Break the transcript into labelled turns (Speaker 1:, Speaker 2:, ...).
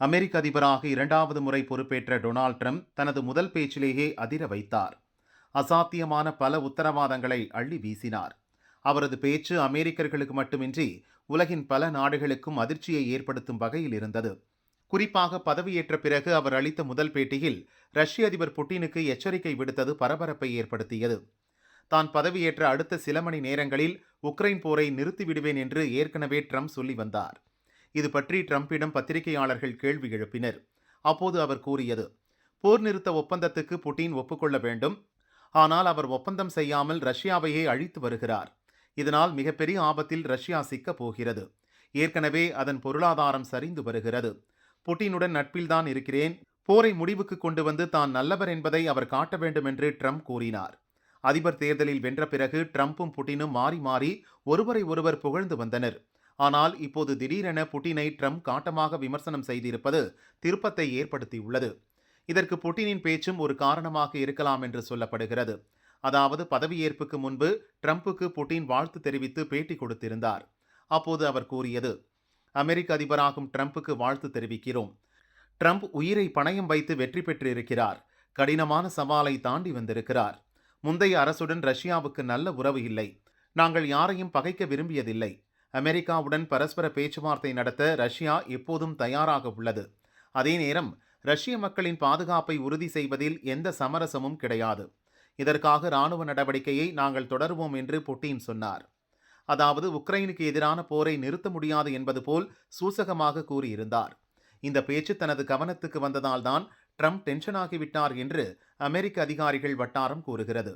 Speaker 1: அமெரிக்க அதிபராக இரண்டாவது முறை பொறுப்பேற்ற டொனால்ட் ட்ரம்ப் தனது முதல் பேச்சிலேயே அதிர வைத்தார். அசாத்தியமான பல உத்தரவாதங்களை அள்ளி வீசினார். அவரது பேச்சு அமெரிக்கர்களுக்கு மட்டுமின்றி உலகின் பல நாடுகளுக்கும் அதிர்ச்சியை ஏற்படுத்தும் வகையில் இருந்தது. குறிப்பாக பதவியேற்ற பிறகு அவர் அளித்த முதல் பேட்டியில் ரஷ்ய அதிபர் புட்டினுக்கு எச்சரிக்கை விடுத்தது பரபரப்பை ஏற்படுத்தியது. தான் பதவியேற்ற அடுத்த சில மணி நேரங்களில் உக்ரைன் போரை நிறுத்திவிடுவேன் என்று ஏற்கனவே ட்ரம்ப் சொல்லி வந்தார். இது பற்றி ட்ரம்பிடம் பத்திரிகையாளர்கள் கேள்வி எழுப்பினர். அப்போது அவர் கூறியது போர் நிறுத்த ஒப்பந்தத்துக்கு புட்டின் ஒப்புக்கொள்ள வேண்டும். ஆனால் அவர் ஒப்பந்தம் செய்யாமல் ரஷ்யாவையே அழித்து வருகிறார். இதனால் மிகப்பெரிய ஆபத்தில் ரஷ்யா சிக்கப் போகிறது. ஏற்கனவே அதன் பொருளாதாரம் சரிந்து வருகிறது. புட்டினுடன் நட்பில்தான் இருக்கிறேன். போரை முடிவுக்கு கொண்டு வந்து தான் நல்லவர் என்பதை அவர் காட்ட வேண்டும் என்று ட்ரம்ப் கூறினார். அதிபர் தேர்தலில் வென்ற பிறகு ட்ரம்ப்பும் புட்டினும் மாறி மாறி ஒருவரை ஒருவர் புகழ்ந்து வந்தனர். ஆனால் இப்போது திடீரென புட்டினை ட்ரம்ப் காட்டமாக விமர்சனம் செய்திருப்பது திருப்பத்தை ஏற்படுத்தியுள்ளது. இதற்கு புட்டினின் பேச்சும் ஒரு காரணமாக இருக்கலாம் என்று சொல்லப்படுகிறது. அதாவது பதவியேற்புக்கு முன்பு ட்ரம்புக்கு புட்டின் வாழ்த்து தெரிவித்து பேட்டி கொடுத்திருந்தார். அப்போது அவர் கூறியது அமெரிக்க அதிபராகும் ட்ரம்ப்புக்கு வாழ்த்து தெரிவிக்கிறோம். ட்ரம்ப் உயிரை பணயம் வைத்து வெற்றி பெற்றிருக்கிறார். கடினமான சவாலை தாண்டி வந்திருக்கிறார். முந்தைய அரசுடன் ரஷ்யாவுக்கு நல்ல உறவு இல்லை. நாங்கள் யாரையும் பகைக்க விரும்பியதில்லை. அமெரிக்காவுடன் பரஸ்பர பேச்சுவார்த்தை நடத்த ரஷ்யா எப்போதும் தயாராக உள்ளது. அதே நேரம் ரஷ்ய மக்களின் பாதுகாப்பை உறுதி செய்வதில் எந்த சமரசமும் கிடையாது. இதற்காக இராணுவ நடவடிக்கையை நாங்கள் தொடருவோம் என்று புட்டின் சொன்னார். அதாவது உக்ரைனுக்கு எதிரான போரை நிறுத்த முடியாது என்பது போல் சூசகமாக கூறியிருந்தார். இந்த பேச்சு தனது கவனத்துக்கு வந்ததால்தான் ட்ரம்ப் டென்ஷனாகிவிட்டார் என்று அமெரிக்க அதிகாரிகள் வட்டாரம் கூறுகிறது.